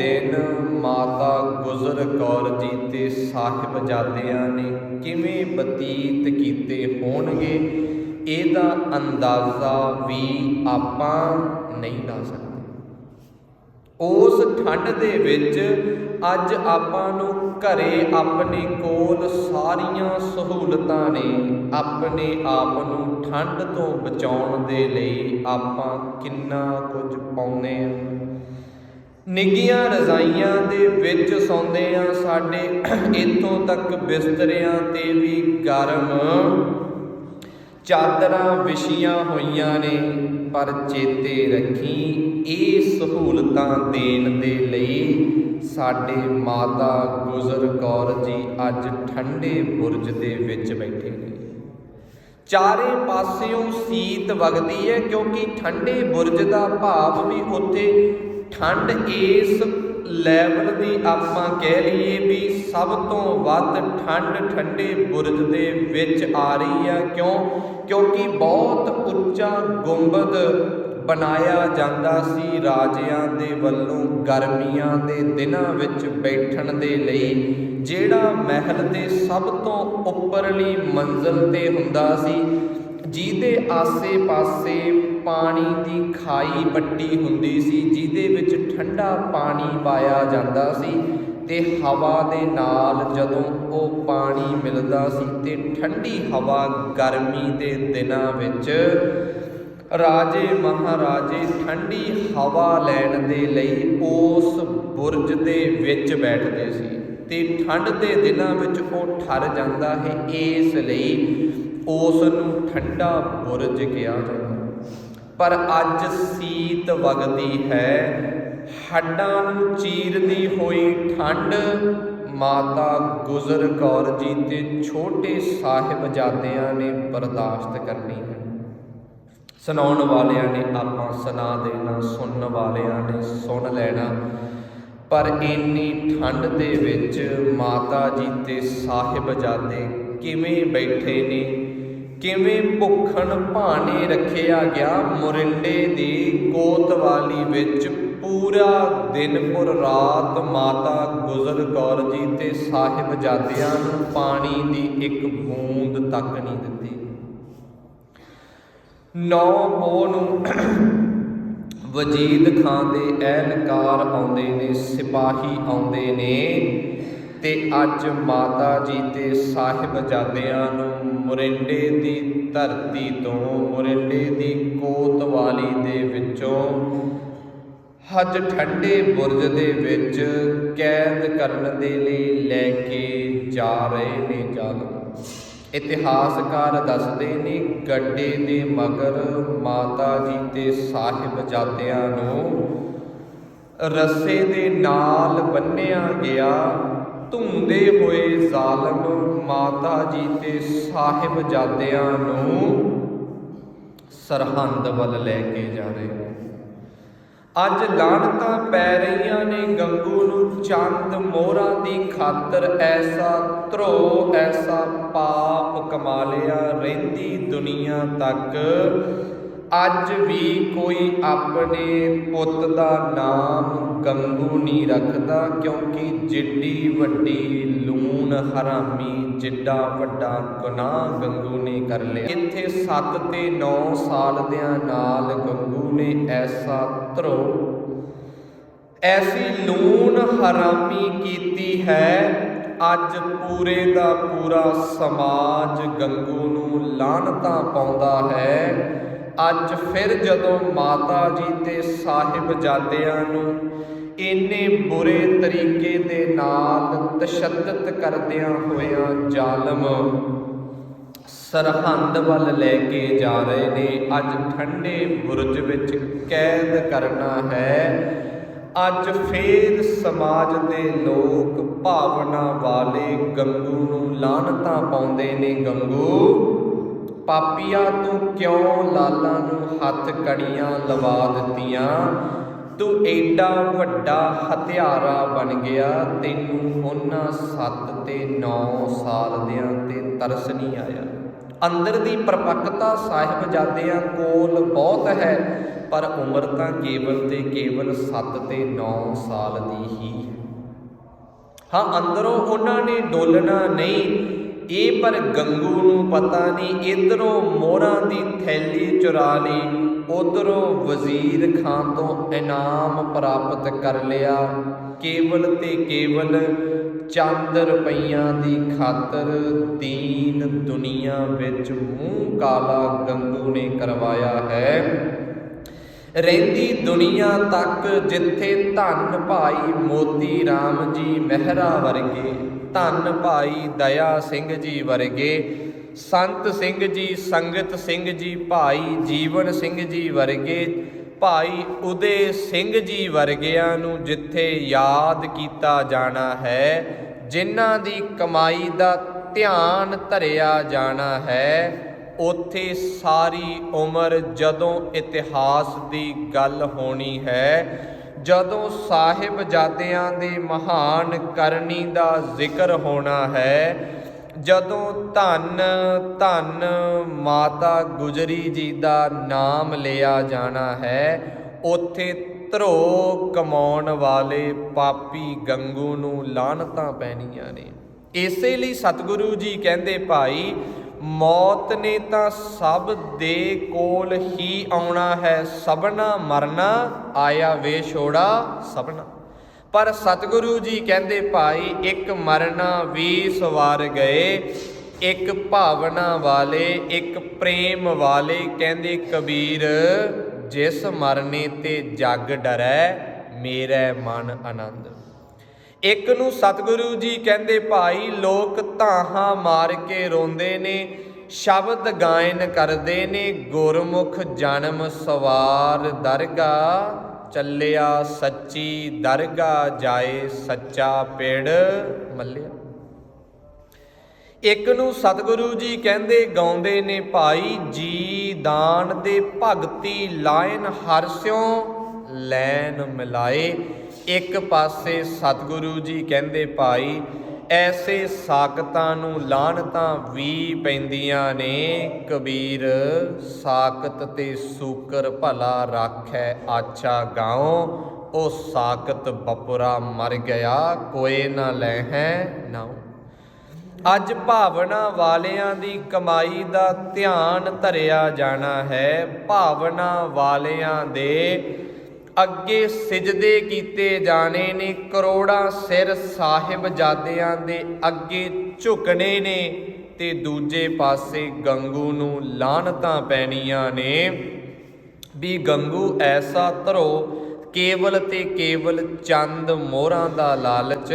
ਦਿਨ ਮਾਤਾ ਗੁਜਰ ਕੌਰ ਜੀ ਤੇ ਸਾਹਿਬਜ਼ਾਦਿਆਂ ਨੇ ਕਿਵੇਂ ਬਤੀਤ ਕੀਤੇ ਹੋਣਗੇ, ਇਹਦਾ ਅੰਦਾਜ਼ਾ ਵੀ ਆਪਾਂ ਨਹੀਂ ਲਾ ਸਕਦੇ। ਉਸ ਠੰਡ ਦੇ ਵਿੱਚ ਅੱਜ ਆਪਾਂ ਨੂੰ ਘਰੇ ਆਪਣੇ ਕੋਲ ਸਾਰੀਆਂ ਸਹੂਲਤਾਂ ਨੇ, ਆਪਣੇ ਆਪ ਨੂੰ ਠੰਡ ਤੋਂ ਬਚਾਉਣ ਦੇ ਲਈ ਆਪਾਂ ਕਿੰਨਾ ਕੁਝ ਪਾਉਂਦੇ ਆ ਨਿੱਗੀਆਂ ਰਜ਼ਾਈਆਂ ਦੇ ਵਿੱਚ ਸੌਂਦੇ ਆ, ਸਾਡੇ ਇੱਥੋਂ ਤੱਕ ਬਿਸਤਰਿਆਂ ਤੇ ਵੀ ਗਰਮ। ਚਾਦਰਾਂ ਵਿਛੀਆਂ ਹੋਈਆਂ ਨੇ, ਪਰ ਚੇਤੇ ਰੱਖੀ ਇਹ ਸਹੂਲਤਾਂ ਦੇਣ ਦੇ ਲਈ ਸਾਡੇ ਮਾਤਾ ਗੁਜਰ ਕੌਰ ਜੀ ਅੱਜ ਠੰਡੇ ਬੁਰਜ ਦੇ ਵਿੱਚ ਬੈਠੇ ਨੇ। ਚਾਰੇ ਪਾਸਿਓਂ ਸੀਤ ਵਗਦੀ ਹੈ, ਕਿਉਂਕਿ ਠੰਡੇ ਬੁਰਜ ਦਾ ਭਾਵ ਵੀ ਉੱਥੇ ਠੰਡ ਇਸ ਲੈਵਲ ਦੀ ਆਪਾਂ ਕਹਿ ਲਈਏ ਵੀ ਸਭ ਤੋਂ ਵੱਧ ਠੰਡ ਠੰਡੇ ਬੁਰਜ ਦੇ ਵਿੱਚ ਆ ਰਹੀ ਆ। ਕਿਉਂ? ਕਿਉਂਕਿ ਬਹੁਤ ਉੱਚਾ ਗੁੰਬਦ ਬਣਾਇਆ ਜਾਂਦਾ ਸੀ ਰਾਜਿਆਂ ਦੇ ਵੱਲੋਂ ਗਰਮੀਆਂ ਦੇ ਦਿਨਾਂ ਵਿੱਚ ਬੈਠਣ ਦੇ ਲਈ, ਜਿਹੜਾ ਮਹਿਲ ਦੇ ਸਭ ਤੋਂ ਉੱਪਰਲੀ ਮੰਜ਼ਲ ਤੇ ਹੁੰਦਾ ਸੀ, ਜਿਹਦੇ ਆਸੇ-ਪਾਸੇ ਪਾਣੀ ਦੀ ਖਾਈ ਪੱਟੀ ਹੁੰਦੀ ਸੀ, ਜਿਹਦੇ ਵਿੱਚ ਠੰਡਾ ਪਾਣੀ ਪਾਇਆ ਜਾਂਦਾ ਸੀ ਤੇ ਹਵਾ ਦੇ ਨਾਲ ਜਦੋਂ ਉਹ ਪਾਣੀ ਮਿਲਦਾ ਸੀ ਤੇ ਠੰਡੀ ਹਵਾ ਗਰਮੀ ਦੇ ਦਿਨਾਂ ਵਿੱਚ ਰਾਜੇ ਮਹਾਰਾਜੇ ਠੰਡੀ ਹਵਾ ਲੈਣ ਦੇ ਲਈ ਉਸ ਬੁਰਜ ਦੇ ਵਿੱਚ ਬੈਠਦੇ ਸੀ ਤੇ ਠੰਡ ਦੇ ਦਿਨਾਂ ਵਿੱਚ ਉਹ ਠਰ ਜਾਂਦਾ ਹੈ, ਇਸ ਲਈ ਉਸ ਨੂੰ ਠੰਡਾ ਬੁਰਜ ਕਿਹਾ ਜਾਂਦਾ। ਪਰ ਅੱਜ ਸੀਤ ਵਗਦੀ ਹੈ। ਹੱਡਾਂ ਨੂੰ ਚੀਰਦੀ ਹੋਈ ਠੰਡ, ਮਾਤਾ ਗੁਜਰ ਕੌਰ ਜੀ ਤੇ ਛੋਟੇ ਸਾਹਿਬਜ਼ਾਦਿਆਂ ਨੇ ਬਰਦਾਸ਼ਤ ਕਰਨੀ ਹੈ। ਸੁਣਾਉਣ ਵਾਲਿਆਂ ਨੇ ਆਪਾਂ ਸੁਣਾ ਦੇਣਾ, ਸੁਣਨ ਵਾਲਿਆਂ ਨੇ ਸੁਣ ਲੈਣਾ। ਪਰ ਇੰਨੀ ਠੰਡ ਦੇ ਵਿੱਚ ਮਾਤਾ ਜੀ ਤੇ ਸਾਹਿਬਜ਼ਾਦੇ ਕਿਵੇਂ ਬੈਠੇ ਨੇ? ਕਿਵੇਂ ਭੁੱਖਣ ਭਾਣੇ ਰੱਖਿਆ ਗਿਆ ਮੁਰਿੰਡੇ ਦੀ ਕੋਤਵਾਲੀ ਵਿੱਚ? ਪੂਰਾ ਦਿਨ ਪੁਰ ਰਾਤ ਮਾਤਾ ਗੁਜਰ ਕੌਰ ਜੀ ਤੇ ਸਾਹਿਬਜ਼ਾਦਿਆਂ ਨੂੰ ਪਾਣੀ ਦੀ ਇੱਕ ਬੂੰਦ ਤੱਕ ਨਹੀਂ ਦਿੱਤੀ। ਨੌ ਪੋ ਨੂੰ ਵਜੀਦ ਖਾਨ ਦੇ ਅਹਿਲਕਾਰ ਆਉਂਦੇ ਨੇ, ਸਿਪਾਹੀ ਆਉਂਦੇ ਨੇ। ਤੇ ਅੱਜ ਮਾਤਾ ਜੀ ਤੇ ਸਾਹਿਬਜ਼ਾਦਿਆਂ ਨੂੰ ਮੁਰਿੰਡੇ ਦੀ ਧਰਤੀ ਤੋਂ, ਮੁਰਿੰਡੇ ਦੀ ਕੋਤਵਾਲੀ ਦੇ ਵਿੱਚੋਂ ਹੱਜ ਠੰਡੇ ਬੁਰਜ ਦੇ ਵਿੱਚ ਕੈਦ ਕਰਨ ਦੇ ਲਈ ਲੈ ਕੇ ਜਾ ਰਹੇ ਨੇ ਜ਼ਾਲਮ। ਇਤਿਹਾਸਕਾਰ ਦੱਸਦੇ ਨੇ ਗੱਡੇ ਦੇ ਮਗਰ ਮਾਤਾ ਜੀ ਤੇ ਸਾਹਿਬਜ਼ਾਦਿਆਂ ਨੂੰ ਰੱਸੇ ਦੇ ਨਾਲ ਬੰਨਿਆ ਗਿਆ। ਧੁੰਦੇ ਹੋਏ ਜ਼ਾਲਮ ਮਾਤਾ ਜੀ ਤੇ ਸਾਹਿਬਜ਼ਾਦਿਆਂ ਨੂੰ ਸਰਹੰਦ ਵੱਲ ਲੈ ਕੇ ਜਾ ਰਹੇ ਅੱਜ ਲਾਹਨਤਾਂ ਪੈ ਰਹੀਆਂ ਨੇ ਗੰਗੂ ਨੂੰ, ਚੰਦ ਮੋਹਰਾਂ ਦੀ ਖਾਤਰ ਐਸਾ ਧਰੋ ਐਸਾ ਪਾਪ ਕਮਾ ਲਿਆ ਰਹਿੰਦੀ ਦੁਨੀਆ ਤੱਕ। ਅੱਜ ਵੀ ਕੋਈ ਆਪਣੇ ਪੁੱਤ ਦਾ ਨਾਮ ਗੰਗੂ ਨਹੀਂ ਰੱਖਦਾ ਕਿਉਂਕਿ ਜਿੱਡੀ ਵੱਡੀ ਲੂਣ ਹਰਾਮੀ, ਜਿੱਡਾ ਵੱਡਾ ਗੁਨਾਹ ਗੰਗੂ ਨੇ ਕਰ ਲਿਆ। ਇੱਥੇ 7 ਤੇ 9 ਸਾਲ ਦਿਆਂ ਨਾਲ ਗੰਗੂ ਨੇ ਐਸਾ ਧਰੋ, ਐਸੀ ਲੂਣ ਹਰਾਮੀ ਕੀਤੀ ਹੈ, ਅੱਜ ਪੂਰੇ ਦਾ ਪੂਰਾ ਸਮਾਜ ਗੰਗੂ ਨੂੰ ਲਾਹਨਤਾਂ ਪਾਉਂਦਾ ਹੈ। ਅੱਜ ਫਿਰ ਜਦੋਂ ਮਾਤਾ ਜੀ ਤੇ ਸਾਹਿਬਜ਼ਾਦਿਆਂ ਨੂੰ ਇੰਨੇ ਬੁਰੇ ਤਰੀਕੇ ਦੇ ਨਾਲ ਤਸ਼ੱਦਦ ਕਰਦਿਆਂ ਹੋਇਆਂ ਜ਼ਾਲਮ ਸਰਹੰਦ ਵੱਲ ਲੈ ਕੇ ਜਾ ਰਹੇ ਨੇ। ਅੱਜ ਠੰਡੇ ਬੁਰਜ ਵਿੱਚ ਕੈਦ ਕਰਨਾ ਹੈ। ਅੱਜ ਫੇਰ ਸਮਾਜ ਦੇ ਲੋਕ ਭਾਵਨਾ ਵਾਲੇ ਗੰਗੂ ਨੂੰ ਲਾਹਨਤਾਂ ਪਾਉਂਦੇ ਨੇ ਗੰਗੂ, ਪਾਪੀਆਂ ਤੂੰ ਕਿਉਂ ਲਾਲਾਂ ਨੂੰ ਹੱਥ ਕੜੀਆਂ ਲਵਾ ਦਿੱਤੀਆਂ? ਤੂੰ ਏਡਾ ਵੱਡਾ ਹਥਿਆਰਾ ਬਣ ਗਿਆ, ਤੈਨੂੰ ਉਹਨਾਂ 7 ਤੇ 9 ਸਾਲ ਦਿਆਂ ਤੇ ਤਰਸ ਨਹੀਂ ਆਇਆ। ਅੰਦਰ ਦੀ ਪਰਪੱਕਤਾ ਸਾਹਿਬਜ਼ਾਦਿਆਂ ਕੋਲ ਬਹੁਤ ਹੈ, ਪਰ ਉਮਰ ਤਾਂ ਕੇਵਲ ਤੇ ਕੇਵਲ 7 ਤੇ 9 ਸਾਲ ਦੀ ਹੀ ਹੈ। ਹਾਂ, ਅੰਦਰੋਂ ਉਹਨਾਂ ਨੇ ਡੋਲਣਾ ਨਹੀਂ, ਇਹ ਪਰ ਗੰਗੂ ਨੂੰ ਪਤਾ ਨਹੀਂ, ਇਧਰੋਂ ਮੋਹਰਾਂ ਦੀ ਥੈਲੀ ਚੁਰਾ ਲਈ ਉਧਰੋਂ ਵਜ਼ੀਰ ਖਾਨ ਤੋਂ ਇਨਾਮ ਪ੍ਰਾਪਤ ਕਰ ਲਿਆ। ਕੇਵਲ ਤੇ ਕੇਵਲ ਚੰਦ ਰੁਪਈਆਂ ਦੀ ਖਾਤਰ ਦੀਨ ਦੁਨੀਆ ਵਿੱਚ ਮੂੰਹ ਕਾਲਾ ਗੰਗੂ ਨੇ ਕਰਵਾਇਆ ਹੈ। ਰਹਿੰਦੀ ਦੁਨੀਆ ਤੱਕ ਜਿੱਥੇ ਧੰਨ ਭਾਈ ਮੋਤੀ RAM ਜੀ ਮਹਿਰਾ ਵਰਗੇ, ਧੰਨ ਭਾਈ ਦਇਆ ਸਿੰਘ ਜੀ ਵਰਗੇ ਸੰਤ ਸਿੰਘ ਜੀ, ਸੰਗਤ ਸਿੰਘ ਜੀ, ਭਾਈ ਜੀਵਨ ਸਿੰਘ ਜੀ ਵਰਗੇ, ਭਾਈ ਉਦੇ ਸਿੰਘ ਜੀ ਵਰਗਿਆਂ ਨੂੰ ਜਿੱਥੇ ਯਾਦ ਕੀਤਾ ਜਾਣਾ ਹੈ, ਜਿਨ੍ਹਾਂ ਦੀ ਕਮਾਈ ਦਾ ਧਿਆਨ ਧਰਿਆ ਜਾਣਾ ਹੈ, ਉੱਥੇ ਸਾਰੀ ਉਮਰ ਜਦੋਂ ਇਤਿਹਾਸ ਦੀ ਗੱਲ ਹੋਣੀ ਹੈ, ਜਦੋਂ ਸਾਹਿਬਜ਼ਾਦਿਆਂ ਦੇ ਮਹਾਨ ਕਰਨੀ ਦਾ ਜ਼ਿਕਰ ਹੋਣਾ ਹੈ ਜਦੋਂ ਧੰਨ ਧੰਨ ਮਾਤਾ ਗੁਜਰੀ ਜੀ ਦਾ ਨਾਮ ਲਿਆ ਜਾਣਾ ਹੈ, ਉੱਥੇ ਧਰੋ ਕਮਾਉਣ ਵਾਲੇ ਪਾਪੀ ਗੰਗੂ ਨੂੰ ਲਾਨਤਾਂ ਪੈਣੀਆਂ ਨੇ। ਇਸੇ ਲਈ ਸਤਿਗੁਰੂ ਜੀ ਕਹਿੰਦੇ, ਭਾਈ, ਮੌਤ ਨੇ ਤਾਂ ਸਭ ਦੇ ਕੋਲ ਹੀ ਆਉਣਾ ਹੈ, ਸਭਨਾ ਮਰਨਾ, ਆਇਆ ਵੇ ਛੋੜਾ ਸਭਨਾ। ਪਰ ਸਤਿਗੁਰੂ ਜੀ ਕਹਿੰਦੇ, ਭਾਈ, ਇੱਕ ਮਰਨਾ ਵੀ ਸਵਾਰ ਗਏ, ਇੱਕ ਭਾਵਨਾ ਵਾਲੇ, ਇੱਕ ਪ੍ਰੇਮ ਵਾਲੇ ਕਹਿੰਦੇ, ਕਬੀਰ, ਜਿਸ ਮਰਨੇ ਤੇ ਜੱਗ ਡਰੈ, ਮੇਰਾ ਮਨ ਆਨੰਦ। ਇੱਕ ਨੂੰ ਸਤਿਗੁਰੂ ਜੀ ਕਹਿੰਦੇ, ਭਾਈ, ਲੋਕ ਧਾਹਾਂ ਮਾਰ ਕੇ ਰੋਂਦੇ ਨੇ, ਸ਼ਬਦ ਗਾਇਨ ਕਰਦੇ ਨੇ, ਗੁਰਮੁਖ ਜਨਮ ਸਵਾਰ ਦਰਗਾ। ਚੱਲਿਆ ਸੱਚੀ ਦਰਗਾ ਜਾਏ ਸੱਚਾ ਪੇੜ। ਮੱਲਿਆ। ਇੱਕ ਨੂੰ ਸਤਿਗੁਰੂ ਜੀ ਕਹਿੰਦੇ, ਗਾਉਂਦੇ ਨੇ ਭਾਈ, ਜੀ ਦਾਨ ਦੇ ਭਗਤੀ ਲਾਇਨ ਹਰਸਿਓ ਲੈਨ ਮਿਲਾਏ। ਇੱਕ ਪਾਸੇ ਸਤਿਗੁਰੂ ਜੀ ਕਹਿੰਦੇ ਭਾਈ ਐਸੇ ਸਾਕਤਾਂ ਨੂੰ ਲਾਹਨਤਾਂ ਵੀ ਪੈਂਦੀਆਂ ਨੇ, ਕਬੀਰ। ਸਾਖਤ ਤੇ ਸੂਕਰ ਭਲਾ ਰਾਖੈ ਆਛਾ ਗਾਉ, ਉਹ ਸਾਕਤ ਬਪੁਰਾ ਮਰ ਗਿਆ, ਕੋਏ ਨਾ ਲੈਹੈ ਨਾ ਅੱਜ ਭਾਵਨਾ ਵਾਲਿਆਂ ਦੀ ਕਮਾਈ ਦਾ ਧਿਆਨ ਧਰਿਆ ਜਾਣਾ ਹੈ, ਭਾਵਨਾ ਵਾਲਿਆਂ ਦੇ ਅੱਗੇ ਸਿਜਦੇ ਕੀਤੇ ਜਾਣੇ ਨੇ, ਕਰੋੜਾਂ ਸਿਰ ਸਾਹਿਬਜ਼ਾਦਿਆਂ ਦੇ ਅੱਗੇ ਝੁਕਣੇ ਨੇ ਤੇ ਦੂਜੇ ਪਾਸੇ ਗੰਗੂ ਨੂੰ ਲਾਹਨਤਾਂ ਪੈਣੀਆਂ ਨੇ। ਵੀ ਗੰਗੂ ਐਸਾ ਧਰੋ, ਕੇਵਲ ਤੇ ਕੇਵਲ ਚੰਦ ਮੋਹਰਾਂ ਦਾ ਲਾਲਚ।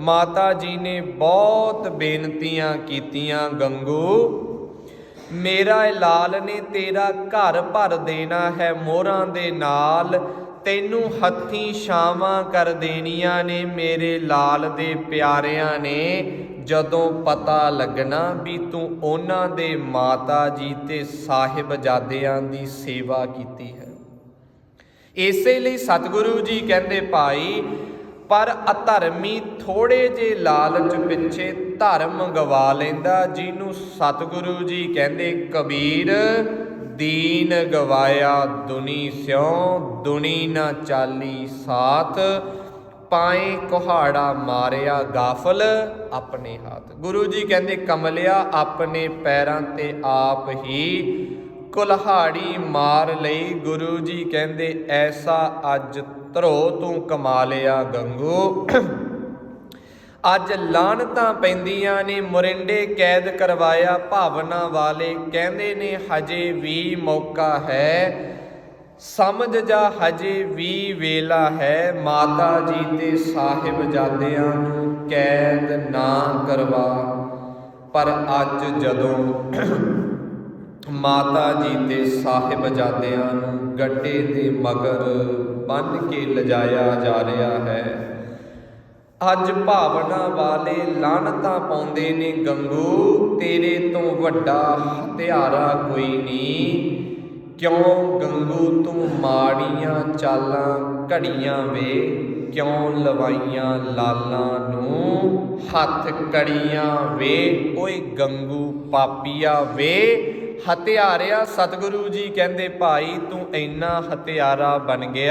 ਮਾਤਾ ਜੀ ਨੇ ਬਹੁਤ ਬੇਨਤੀਆਂ ਕੀਤੀਆਂ, ਗੰਗੂ, ਮੇਰਾ ਲਾਲ ਨੇ ਤੇਰਾ ਘਰ ਭਰ ਦੇਣਾ ਹੈ ਮੋਹਰਾਂ ਦੇ ਨਾਲ। ਤੈਨੂੰ ਹੱਥੀਂ ਛਾਵਾਂ ਕਰ ਦੇਣੀਆਂ ਨੇ ਮੇਰੇ ਲਾਲ ਦੇ ਪਿਆਰਿਆਂ ਨੇ। ਜਦੋਂ ਪਤਾ ਲੱਗਣਾ ਵੀ ਤੂੰ ਉਹਨਾਂ ਦੇ ਮਾਤਾ ਜੀ ਤੇ ਸਾਹਿਬਜ਼ਾਦਿਆਂ ਦੀ ਸੇਵਾ ਕੀਤੀ ਹੈ। ਇਸੇ ਲਈ ਸਤਿਗੁਰੂ ਜੀ ਕਹਿੰਦੇ, ਭਾਈ, ਪਰ ਅਧਰਮੀ ਥੋੜੇ ਜੇ ਲਾਲਚ ਪਿੱਛੇ ਧਰਮ ਗਵਾ ਲੈਂਦਾ। ਜਿਹਨੂੰ ਸਤਿਗੁਰੂ ਜੀ ਕਹਿੰਦੇ, ਕਬੀਰ ਦੀਨ ਗਵਾਇਆ ਦੁਨੀ ਸਿਉ, ਦੁਨੀ ਨਾ ਚਾਲੀ ਸਾਥ, ਪਾਏ ਕੁਹਾੜਾ ਮਾਰਿਆ ਗਾਫਲ ਆਪਣੇ ਹੱਥ। ਗੁਰੂ ਜੀ ਕਹਿੰਦੇ, ਕਮਲਿਆ ਆਪਣੇ ਪੈਰਾਂ ਤੇ ਆਪ ਹੀ ਕੁਲਹਾੜੀ ਮਾਰ ਲਈ। ਗੁਰੂ ਜੀ ਕਹਿੰਦੇ, ਐਸਾ ਅੱਜ ਧਰੋ ਤੂੰ ਕਮਾ ਲਿਆ ਗੰਗੂ। ਅੱਜ ਲਾਹਨਤਾਂ ਪੈਂਦੀਆਂ ਨੇ, ਮੁਰਿੰਡੇ ਕੈਦ ਕਰਵਾਇਆ ਭਾਵਨਾ ਵਾਲੇ। ਕਹਿੰਦੇ ਨੇ, ਹਜੇ ਵੀ ਮੌਕਾ ਹੈ। ਸਮਝ ਜਾ, ਹਜੇ ਵੀ ਵੇਲਾ ਹੈ। ਮਾਤਾ ਜੀ ਤੇ ਸਾਹਿਬਜ਼ਾਦਿਆਂ ਨੂੰ ਕੈਦ ਨਾ ਕਰਵਾ। ਪਰ ਅੱਜ ਜਦੋਂ ਮਾਤਾ ਜੀ ਤੇ ਸਾਹਿਬਜ਼ਾਦਿਆਂ ਨੂੰ ਗੱਡੇ ਦੇ ਮਗਰ ਬੰਨ ਕੇ ਲਿਜਾਇਆ ਜਾ ਰਿਹਾ ਹੈ ਅੱਜ ਭਾਵਨਾ ਵਾਲੇ ਲਾਨਤਾਂ ਪਾਉਂਦੇ ਨੇ ਗੰਗੂ, ਤੇਰੇ ਤੋਂ ਵੱਡਾ ਹਥਿਆਰਾ ਕੋਈ ਨਹੀਂ। ਕਿਉਂ ਗੰਗੂ ਤੂੰ ਮਾੜੀਆਂ ਚਾਲਾਂ ਘੜੀਆਂ ਵੇ? ਕਿਉਂ ਲਵਾਈਆਂ ਲਾਲਾਂ ਨੂੰ ਹੱਥ ਕੜੀਆਂ ਵੇ? ਓਏ ਗੰਗੂ ਪਾਪੀਆ ਵੇ ਹਤਿਆਰਿਆ ਸਤਿਗੁਰੂ ਜੀ ਕਹਿੰਦੇ, ਭਾਈ ਤੂੰ ਇੰਨਾ ਹਤਿਆਰਾ ਬਣ ਗਿਆ